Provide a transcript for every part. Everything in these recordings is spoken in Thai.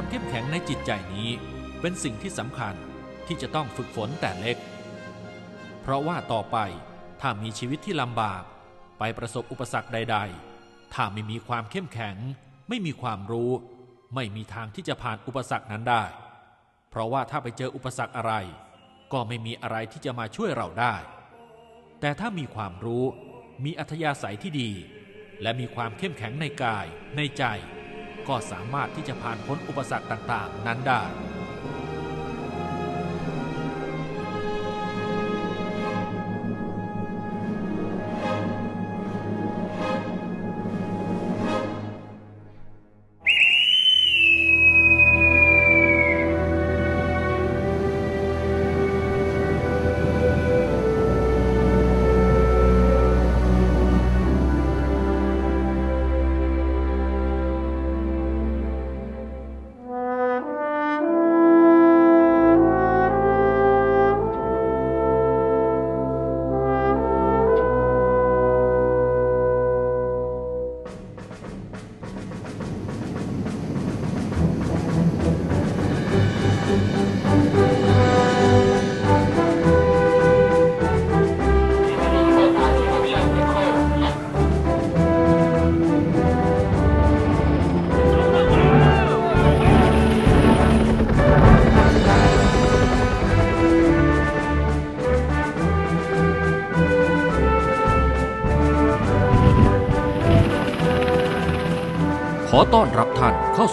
ความเข้มแข็งในจิตใจนี้เป็นสิ่งที่สำคัญที่จะต้องฝึกฝนแต่เล็ก เพราะว่าต่อไปถ้ามีชีวิตที่ลำบาก ไปประสบอุปสรรคใด ๆ ถ้าไม่มีความเข้มแข็ง ไม่มีความรู้ ไม่มีทางที่จะผ่านอุปสรรคนั้นได้ เพราะว่าถ้าไปเจออุปสรรคอะไร ก็ไม่มีอะไรที่จะมาช่วยเราได้ แต่ถ้ามีความรู้ มีอัธยาศัยที่ดี และมีความเข้มแข็งในกายในใจ ก็สามารถที่จะผ่านพ้นอุปสรรคต่างๆ นั้นได้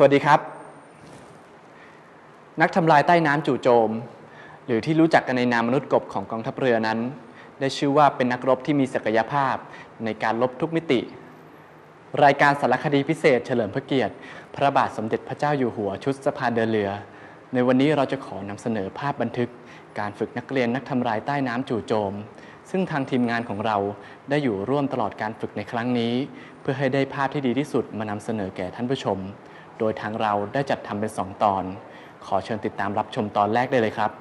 สวัสดีครับ นักทำลายใต้น้ำจู่โจม หรือที่รู้จักกันในนามมนุษย์กบของกองทัพเรือนั้น ได้ชื่อว่าเป็นนักรบที่มีศักยภาพในการลบทุกมิติ รายการสารคดีพิเศษเฉลิมพระเกียรติ พระบาทสมเด็จพระเจ้าอยู่หัวชุดสะพานเดินเรือ ในวันนี้เราจะขอนำเสนอภาพบันทึก การฝึกนักเรียนนักทำลายใต้น้ำจู่โจม ซึ่งทางทีมงานของเราได้อยู่ร่วมตลอดการฝึกในครั้งนี้ เพื่อให้ได้ภาพที่ดีที่สุดมานำเสนอแก่ท่านผู้ชม โดยทางเราได้จัดทำเป็น 2 ตอน ขอเชิญติดตามรับชมตอนแรกได้เลยครับ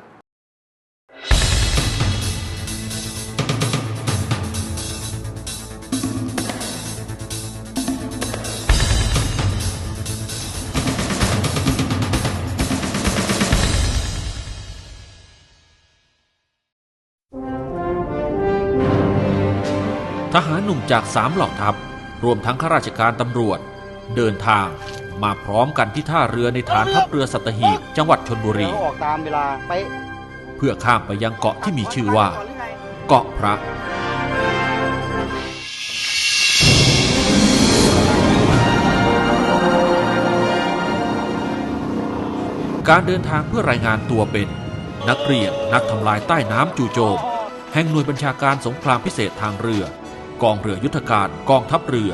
ทหารหนุ่มจากสามเหล่าทัพ รวมทั้งข้าราชการตำรวจ เดินทาง มาพร้อมกันที่ท่าเรือในฐานทัพเรือสัตหีบจังหวัดชนบุรี ออกตามเวลาไปเพื่อข้ามไปยังเกาะที่มีชื่อว่า เกาะพระ การเดินทางเพื่อรายงานตัวเป็นนักเรียนนักทำลายใต้น้ำจู่โจม แห่งหน่วยบัญชาการสงครามพิเศษทางเรือ กองเรือยุทธการกองทัพเรือ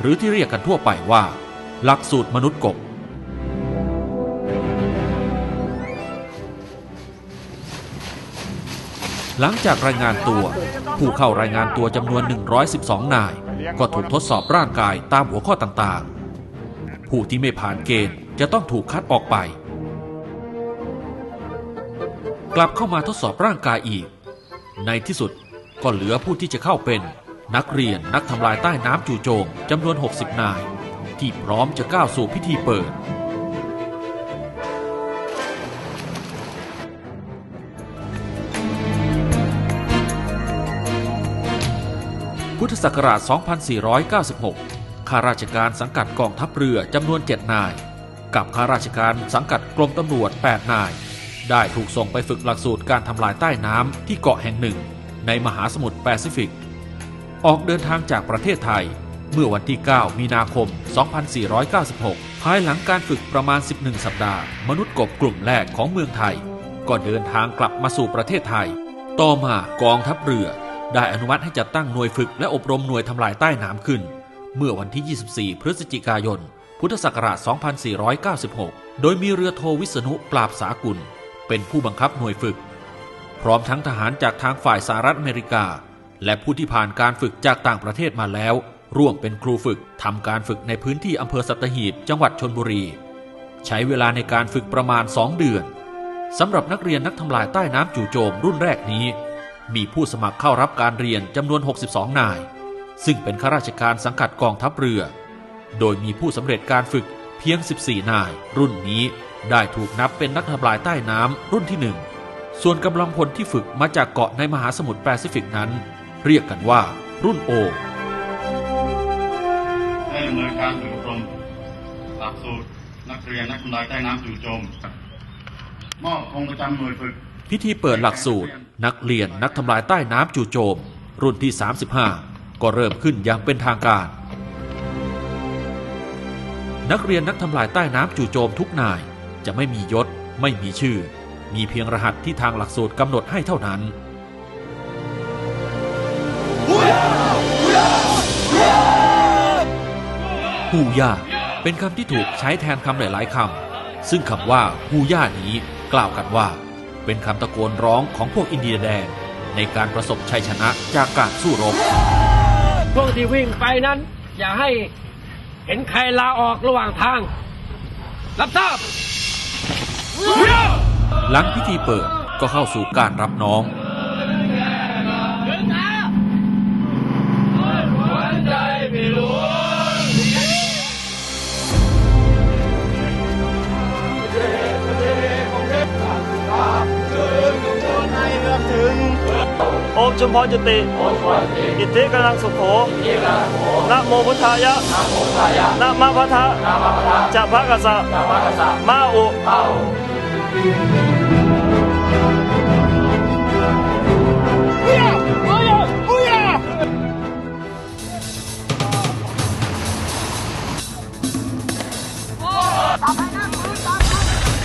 หรือที่เรียกกันทั่วไปว่า หลักสูตรมนุษย์กบ หลังจากรายงานตัว ผู้เข้ารายงานตัวจำนวน 112 นาย ก็ถูกทดสอบร่างกายตามหัวข้อต่างๆ ผู้ที่ไม่ผ่านเกณฑ์จะต้องถูกคัดออกไป กลับเข้ามาทดสอบร่างกายอีก ในที่สุดก็เหลือผู้ที่จะเข้าเป็นนักเรียนนักทำลายใต้น้ำจู่โจมจำนวน 60 นาย ที่พร้อมจะก้าวสู่พิธีเปิด พุทธศักราช 2496 ข้าราชการสังกัดกองทัพเรือจำนวน 7 นาย กับข้าราชการสังกัดกรมตำรวจ 8 นาย ได้ถูกส่งไปฝึกหลักสูตรการทำลายใต้น้ำที่เกาะแห่งหนึ่ง ในมหาสมุทรแปซิฟิก ออกเดินทางจากประเทศไทย เมื่อวันที่ 9 มีนาคม 2496 ภายหลังการฝึกประมาณ 11 สัปดาห์ มนุษย์กบกลุ่มแรกของเมืองไทย ก็เดินทางกลับมาสู่ประเทศไทย ต่อมากองทัพเรือ ได้อนุมัติให้จัดตั้งหน่วยฝึกและอบรมหน่วยทำลายใต้น้ำขึ้น เมื่อวันที่ 24 พฤศจิกายน พุทธศักราช 2496 โดยมีเรือโทวิษณุปราบสากุล เป็นผู้บังคับหน่วยฝึก พร้อมทั้งทหารจากทางฝ่ายสหรัฐอเมริกา และผู้ที่ผ่านการฝึกจากต่างประเทศมาแล้ว ร่วมเป็นครูฝึกทำการฝึกในพื้นที่อำเภอสัตหีบจังหวัดชนบุรี ใช้เวลาในการฝึกประมาณ 2 เดือนสำหรับนักเรียนนักทำลายใต้น้ำจู่โจมรุ่นแรกนี้ มีผู้สมัครเข้ารับการเรียนจำนวน 62 นาย ซึ่งเป็นข้าราชการสังกัดกองทัพเรือ โดยมีผู้สำเร็จการฝึกเพียง 14 นาย รุ่นนี้ได้ถูกนับเป็นนักทำลายใต้น้ำรุ่นที่หนึ่งส่วนกำลังพลที่ฝึกมาจากเกาะในมหาสมุทรแปซิฟิกนั้น เรียกกันว่ารุ่นโอำเนินการฝึกอบรมหลักสูตรนักเรียนนักทำลายใต้น้ำจู่โจมมอบธงประจำหน่วยฝึก พิธีเปิดหลักสูตร นักเรียนนักทำลายใต้น้ำจู่โจม รุ่นที่ 35 ก็เริ่มขึ้นอย่างเป็นทางการ นักเรียนนักทำลายใต้น้ำจู่โจมทุกนายจะไม่มียศ ไม่มีชื่อ มีเพียงรหัสที่ทางหลักสูตรกำหนดให้เท่านั้น ฮูย่าเป็นคำที่ถูกใช้แทนคำหลายๆคำซึ่งคำว่าฮูย่านี้กล่าวกันว่า เป็นคำตะโกนร้องของพวกอินเดียแดงในการประสบชัยชนะจากการสู้รบพวกที่วิ่งไปนั้น อย่าให้เห็นใครลาออกระหว่างทาง รับทราบหลังพิธีเปิดก็เข้าสู่การรับน้อง มชุมพรจุติ อิทธิกำลังสุโขนะโมพุทธายะนะมะพะทะจะพระกษัตริย์มาอุ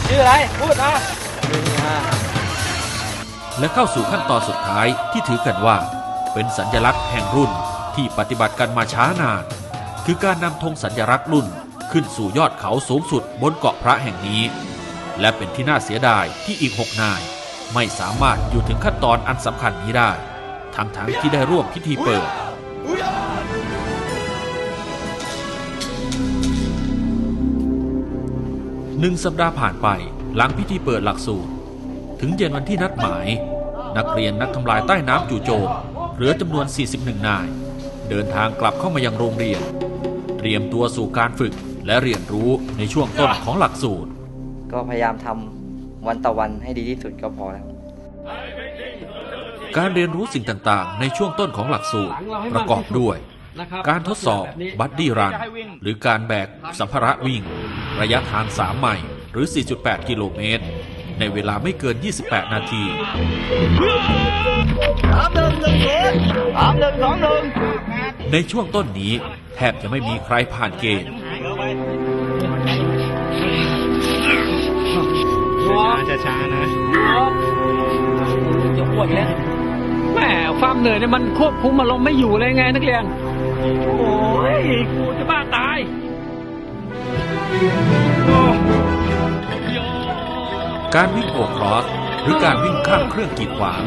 ชื่ออะไร พูดมา และเข้าสู่ขั้นตอนสุดท้ายที่ถือกันว่า เป็นสัญลักษณ์แห่งรุ่นที่ปฏิบัติกันมาช้านาน คือการนำธงสัญลักษณ์รุ่นขึ้นสู่ยอดเขาสูงสุดบนเกาะพระแห่งนี้ และเป็นที่น่าเสียดายที่อีกหกนาย ไม่สามารถอยู่ถึงขั้นตอนอันสำคัญนี้ได้ ทั้งๆที่ได้ร่วมพิธีเปิด หนึ่งสัปดาห์ผ่านไปหลังพิธีเปิดหลักสูตร ถึงเย็นวันที่นัดหมาย นักเรียนนักทำลายใต้น้ำจู่โจมเหลือจำนวน 41 นาย เดินทางกลับเข้ามายังโรงเรียน เตรียมตัวสู่การฝึกและเรียนรู้ในช่วงต้นของหลักสูตร ก็พยายามทำวันต่อวันให้ดีที่สุดก็พอแล้วการเรียนรู้สิ่งต่างๆ ในช่วงต้นของหลักสูตรประกอบด้วย การทดสอบบัดดี้รัน หรือการแบกสัมภาระวิ่ง ระยะทาง 3 ไมล์หรือ 4.8 กิโลเมตร ในเวลาไม่เกิน 28 นาทีในช่วงต้นนี้แทบจะไม่มีใครผ่านเกณฑ์ช้าช้านะจะอ้วนแล้วแหมความเหนื่อยเนี่ยมันควบคุมอารมณ์ไม่อยู่เลยไงนักเรียน โอ้ยกูจะบ้าตาย การวิ่งโอครอสหรือการวิ่งข้ามเครื่องกีดขวาง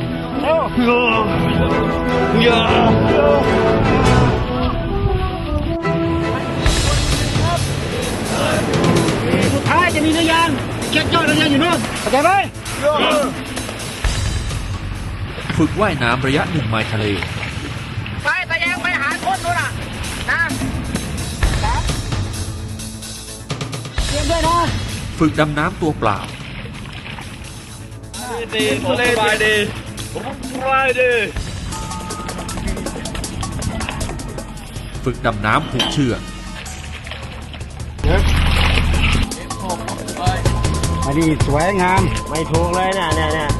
สุดท้ายจะมีนักยางเก็บยอดนักยางอยู่นู่นเข้าใจไหมฝึกว่ายน้ำระยะหนึ่งไมล์ทะเล ไปตะแยงไปหาคนนู่นอะนะเตรียมด้วยนะ ฝึกดำน้ำตัวเปล่า ดีผมสบายดีผมสบายดี ฝึกดำน้ำผูกเชือกอันนี้สวยงาม ไม่ถูกเลยเนี่ยเนี่ยเนี่ย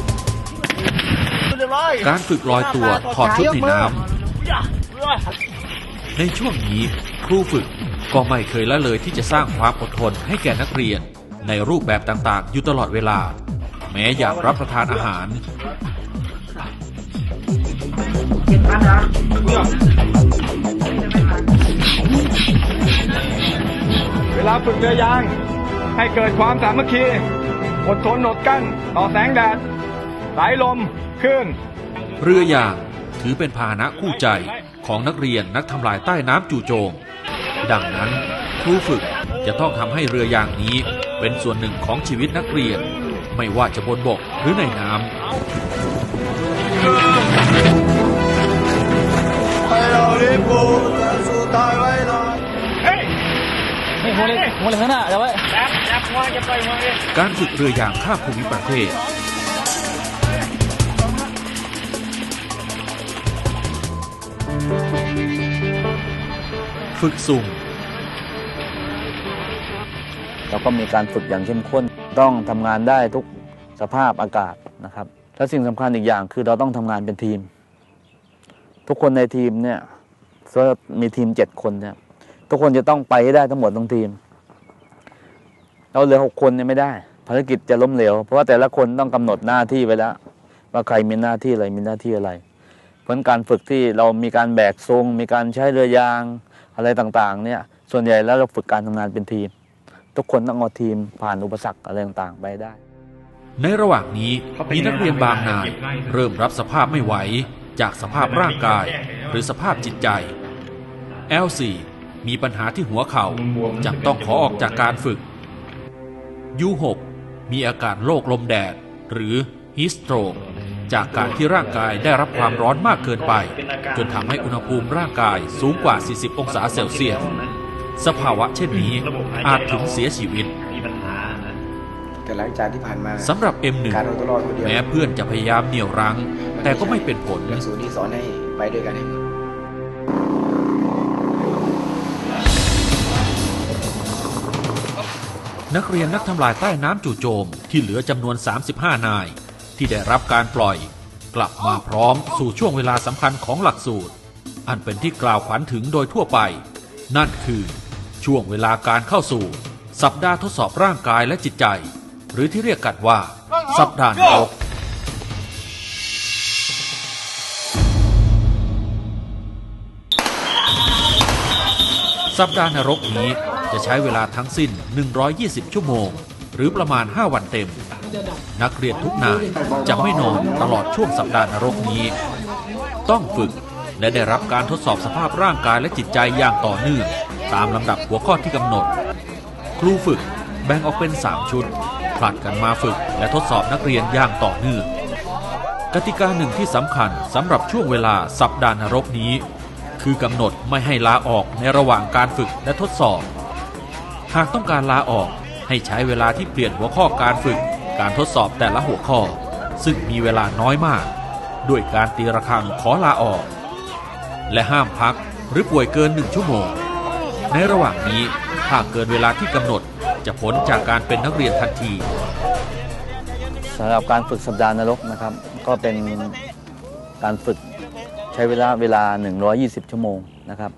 เรียบร้อยการฝึกลอยตัวถอดชุดในน้ำในช่วงนี้ครูฝึกก็ไม่เคยละเลยที่จะสร้างความอดทนให้แก่นักเรียน ในรูปแบบต่างๆ อยู่ตลอดเวลา แม้อยากรับประทานอาหารเวลาฝึกเรือยาง ให้เกิดความสามัคคีอดทนอดกลั้นต่อแสงแดดสายลมคลื่นเรือยางถือเป็นพาหนะคู่ใจของนักเรียนนักทำลายใต้น้ำจู่โจม ดังนั้นครูฝึกจะต้องทำให้เรือยางนี้เป็นส่วนหนึ่งของชีวิตนักเรียน ไม่ว่าจะบนบกหรือในน้ำนี่หัวเลยหัวเลยข้างหน้าเดี๋ยวไว้จับจับหัวจะปล่อยหัวเลยการฝึกเรือยางข้ามภูมิประเทศ ฝึกสุ่ม เราก็มีการฝึกอย่างเข้มข้น ต้องทำงานได้ทุกสภาพอากาศนะครับ และสิ่งสำคัญอีกอย่างคือเราต้องทำงานเป็นทีม ทุกคนในทีมเนี่ยก็มีทีมเจ็ดคนเนี่ยทุกคนจะต้องไปให้ได้ทั้งหมดทั้งทีม เราเหลือหกคนเนี่ยไม่ได้ ภารกิจจะล้มเหลว เพราะว่าแต่ละคนต้องกำหนดหน้าที่ไว้แล้ว ว่าใครมีหน้าที่อะไรมีหน้าที่อะไร เพราะการฝึกที่เรามีการแบกทรงมีการใช้เรือยางอะไรต่างๆ เนี่ยส่วนใหญ่แล้วเราฝึกการทำงานเป็นทีม ทุกคนต้องเอาทีมผ่านอุปสรรคอะไรต่างๆไปได้ ในระหว่างนี้มีนักเรียนบางนายเริ่มรับสภาพไม่ไหว จากสภาพร่างกาย หรือสภาพจิตใจ L4 มีปัญหาที่หัวเขา่าจำต้องขอออกจากการฝึก U6 มีอาการโรคลมแดด หรือฮิสโตรกจากการที่ร่างกายได้รับความร้อนมากเกินไป จนทำให้อุณหภูมิร่างกายสูงกว่า 40 องศาเซลเซียส สภาวะเช่นนี้อาจถึงเสียชีวิตแต่หลังจากที่ผ่านมาสำหรับ M1 การเอาตัวรอดคนเดียวแม้เพื่อนจะพยายามเหนี่ยวรั้ง แต่ก็ไม่เป็นผลหลักสูตรที่สอนให้ไปด้วยกันให้หมดนักเรียนนักทำลายใต้น้ำจู่โจมที่เหลือจำนวน 35 นาย ที่ได้รับการปล่อย กลับมาพร้อมสู่ช่วงเวลาสำคัญของหลักสูตร อันเป็นที่กล่าวขวัญถึงโดยทั่วไป นั่นคือ ช่วงเวลาการเข้าสู่ สัปดาห์ทดสอบร่างกายและจิตใจ หรือที่เรียกกันว่า สัปดาห์นรกสัปดาห์นรกนี้จะใช้เวลาทั้งสิ้น 120 ชั่วโมง หรือประมาณ 5 วันเต็ม นักเรียนทุกนายจะไม่นอนตลอดช่วงสัปดาห์นรกนี้ ต้องฝึกและได้รับการทดสอบสภาพร่างกายและจิตใจอย่างต่อเนื่อง ตามลำดับหัวข้อที่กำหนด ครูฝึกแบ่งออกเป็น 3 ชุด ผลัดกันมาฝึกและทดสอบนักเรียนอย่างต่อเนื่องกติกาหนึ่งที่สำคัญสำหรับช่วงเวลาสัปดาห์นรกนี้ คือกำหนดไม่ให้ลาออกในระหว่างการฝึกและทดสอบ หากต้องการลาออกให้ใช้เวลาที่เปลี่ยนหัวข้อการฝึก การทดสอบแต่ละหัวข้อ ซึ่งมีเวลาน้อยมาก ด้วยการตีระฆังขอลาออก และห้ามพักหรือป่วยเกินหนึ่งชั่วโมง ในระหว่างนี้ถ้าเกินเวลาที่กำหนดจะพ้นจากการเป็นนักเรียนทันทีสำหรับการฝึกสัปดาห์นรกนะครับ ก็เป็นการฝึกใช้เวลาเวลา 120 ชั่วโมงนะครับ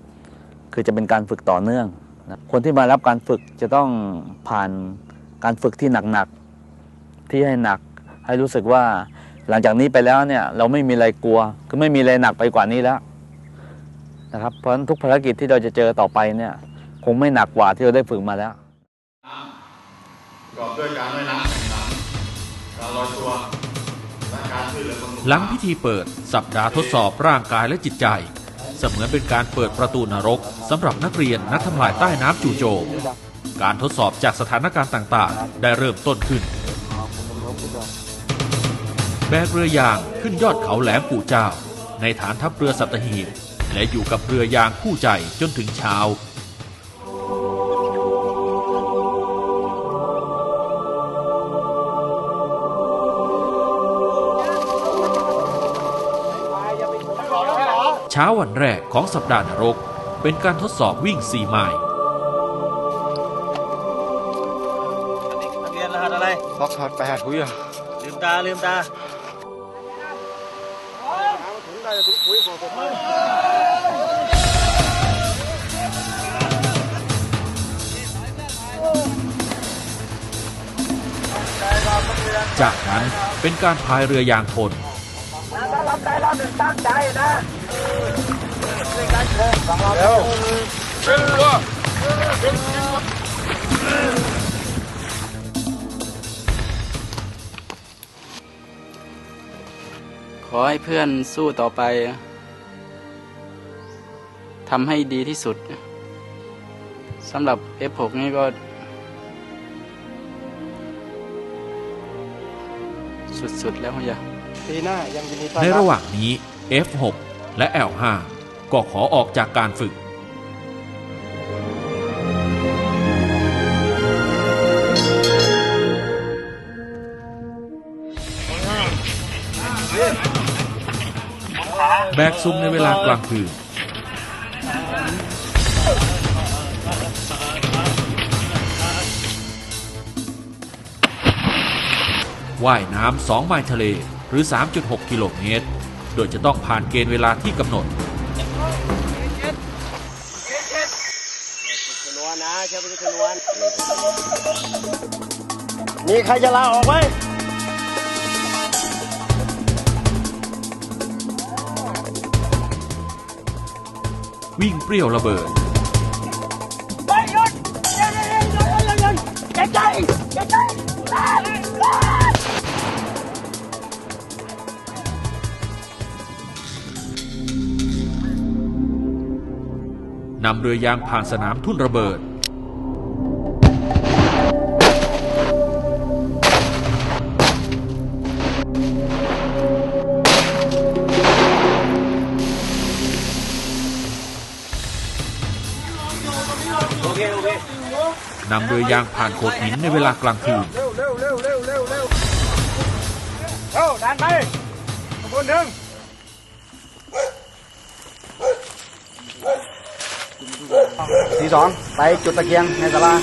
คือจะเป็นการฝึกต่อเนื่องนะคนที่มารับการฝึกจะต้องผ่านการฝึกที่หนักๆที่ให้หนักให้รู้สึกว่าหลังจากนี้ไปแล้วเนี่ยเราไม่มีอะไรกลัวคือไม่มีอะไรหนักไปกว่านี้แล้วนะครับเพราะฉะนั้นทุกภารกิจที่เราจะเจอต่อไปเนี่ย คงไม่หนักกว่าที่เราได้ฝึกมาแล้วประกอบด้วยการว่ายน้ำแข่งขันการลอยตัวและการช่วยเหลือบำรุงหลังพิธีเปิดสัปดาห์ทดสอบร่างกายและจิตใจ เสมือนเป็นการเปิดประตูนรกสำหรับนักเรียนนักทำลายใต้น้ำจู่โจม การทดสอบจากสถานการณ์ต่างๆ ได้เริ่มต้นขึ้น แบกเรือยางขึ้นยอดเขาแหลมปู่เจ้า ในฐานทัพเรือสัตหีบ และอยู่กับเรือยางคู่ใจจนถึงเช้า ช้าวันแรกของสัปดาห์นรก เป็นการทดสอบวิ่ง4ไมล์นักเรียนรหัสอะไรล็อกถอดแปดหุยอะลืมตาลืมตาจากนั้นเป็นการพายเรือยางทน เร็วขอให้เพื่อนสู้ต่อไปทำให้ดีที่สุดสำหรับ F6 นี่ก็ สุดๆแล้วอย่าปีหน้ายังยินดีต้อนในรับระหว่างนี้ F6 และ L5 ก็ขอออกจากการฝึก แบกซุ่มในเวลากลางคืนว่ายน้ำ2ไมล์ทะเลหรือ 3.6 กิโลเมตร โดยจะต้องผ่านเกณฑ์เวลาที่กำหนด มีใครจะลาออกไหมวิ่งเปรี้ยวระเบิดนำเรือยางผ่านสนามทุ่นระเบิด นำเรือยางผ่านโขดหินในเวลากลางคืน เร็วเร็วเร็วเร็วเร็วเร็วเอ้าดันไปขบวนหนึ่งทีสองไปจุดตะเกียงในศาลา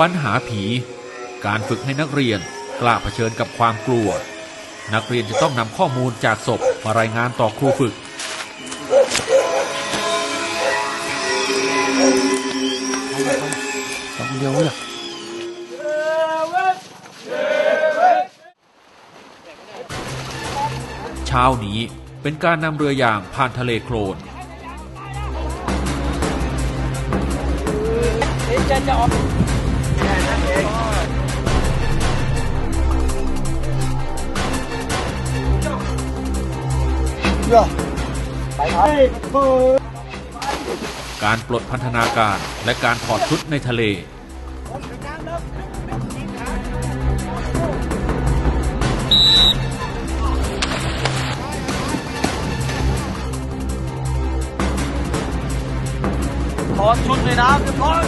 ปัญหาผี การฝึกให้นักเรียนกล้าเผชิญกับความกลัว นักเรียนจะต้องนำข้อมูลจากศพมารายงานต่อครูฝึก เดียวเนี่ยเช้านี้เป็นการนำเรือยางผ่านทะเลโคลน การปลดพันธนาการและการถอดชุดในทะเล ถอนชุดเลยนะเรียบร้อย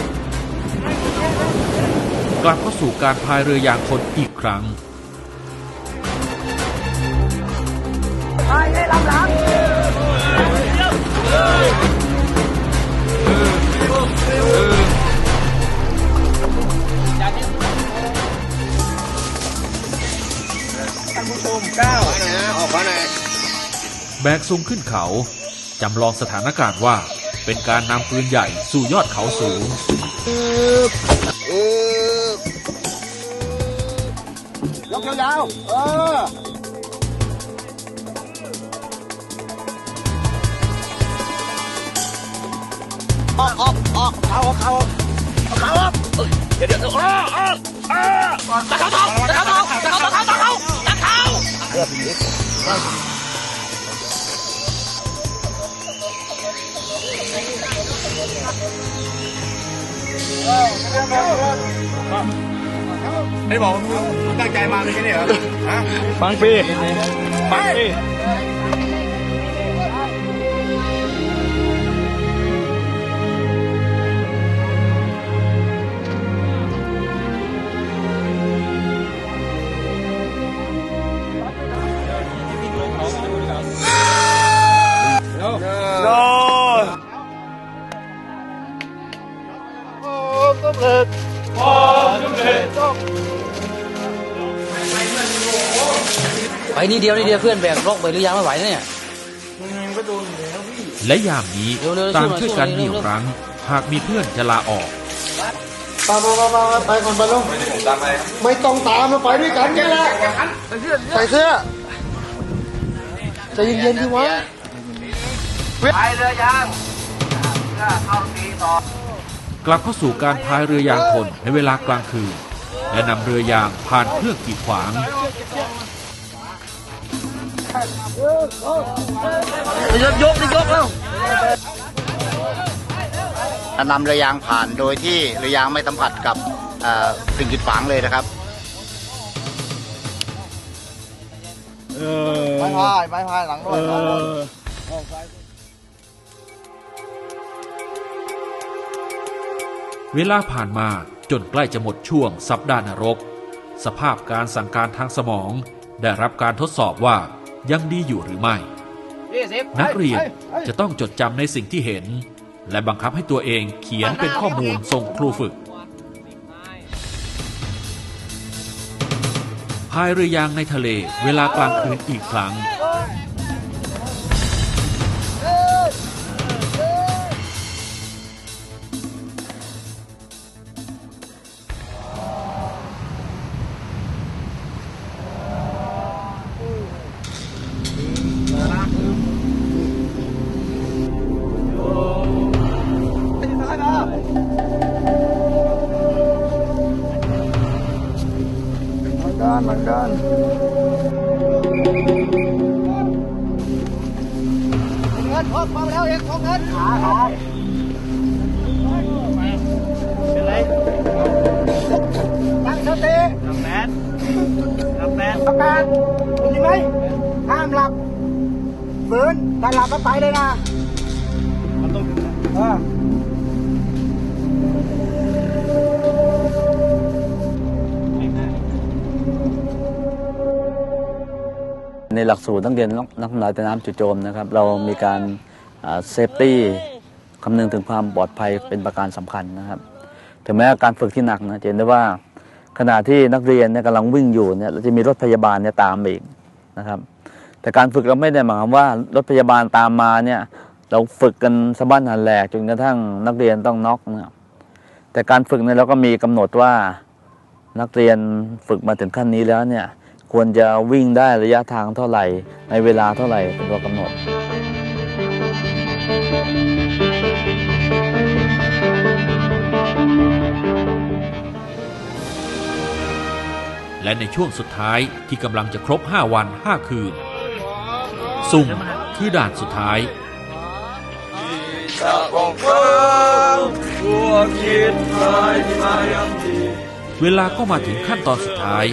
กลับเข้าสู่การพายเรือยางคนอีกครั้ง แบกซุงขึ้นเขา จำลองสถานการณ์ว่าเป็นการนำปืนใหญ่สู่ยอดเขาสูง ยกยาวๆเออออกออกออกเอาเอาเอาเดี๋ยวเดี๋ยวอ้ออ้ออ้อตะเขาตะเขาตะเขาตะเขาตะเขาตะเขาตะเขา ไอ้บอกมึงตั้งใจมาเลยใช่ไหมเหรอฮะฟังปีฟังปี ไปนี่เดียวนี่เดียวเพื่อนแบกล็อกไปหรือยังไม่ไหวนะเนี่ยและยามนี้เร็วๆต่างช่ช่ววยยหน่อยกันช่วยหน่อยเหนี่ยวรั้งหากมีเพื่อนจะลาออกไปไปไปไปก่อนไปลงไม่ต้องตามมาไปด้วยกันนี่แหละใส่เสื้อใจเย็นๆดีวะพายเรือยางเพื่อเข้าตีต่อกลับเข้าสู่การพายเรือยางทนในเวลากลางคืนและนำเรือยางผ่านเครื่องกีดขวาง ยกยกยกแล้วนำเรือยางผ่านโดยที่เรือยางไม่สัมผัสกับสิ่งกีดขวางเลยนะครับไม้พายไม้พายหลังด้วยเวลาผ่านมาจนใกล้จะหมดช่วงสัปดาห์นรก สภาพการสั่งการทางสมอง ได้รับการทดสอบว่า ยังดีอยู่หรือไม่ นักเรียนจะต้องจดจำในสิ่งที่เห็น และบังคับให้ตัวเองเขียนเป็นข้อมูลส่งครูฝึกพายเรือยางในทะเลเวลากลางคืนอีกครั้ง เงินพกมาแล้วเองพกเงินขาขาเป็นไรตั้งสติทำแมสทำแมสทำแมสได้ยินไหมห้ามหลับฝืนถ้าหลับก็ไปเลยนะมันต้องเออในหลักสูตรนักเรียนนักทำลายใต้น้ำจู่โจมนะครับ เรามีการ เซฟตี้คำนึงถึงความปลอดภัยเป็นประการสำคัญนะครับ ถึงแม้การฝึกที่หนักนะจะเห็นได้ว่าขณะที่นักเรียนเนี่ยกำลังวิ่งอยู่เนี่ยเราจะมีรถพยาบาลเนี่ยตามอีกนะครับ แต่การฝึกเราไม่ได้หมายความว่ารถพยาบาลตามมาเนี่ยเราฝึกกันสะบั้นหันแหลกจนกระทั่งนักเรียนต้องน็อกนะครับแต่การฝึกเนี่ยเราก็มีกำหนดว่านักเรียนฝึกมาถึงขั้นนี้แล้วเนี่ยควรจะวิ่งได้ระยะทางเท่าไหร่ในเวลาเท่าไหร่เป็นตัวกำหนด และในช่วงสุดท้ายที่กำลังจะครบ 5 วัน 5 คืน สุ่มคือด่านสุดท้ายเวลาก็มาถึงขั้นตอนสุดท้าย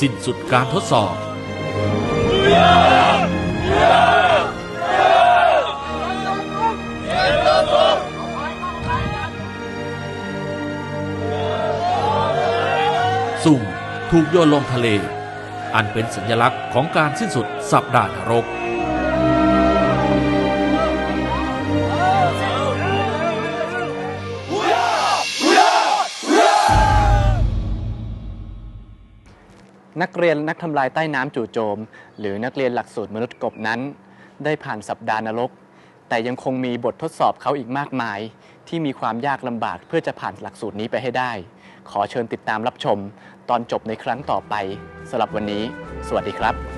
สิ้นสุดการทดสอบ ถูกโยนลงทะเล อันเป็นสัญลักษณ์ของการสิ้นสุดสัปดาห์นรก นักเรียนนักทำลายใต้น้ำจู่โจม หรือนักเรียนหลักสูตรมนุษย์กบนั้น ได้ผ่านสัปดาห์นรก แต่ยังคงมีบททดสอบเขาอีกมากมาย ที่มีความยากลำบากเพื่อจะผ่านหลักสูตรนี้ไปให้ได้ ขอเชิญติดตามรับชม ตอนจบในครั้งต่อไปสำหรับวันนี้ สวัสดีครับ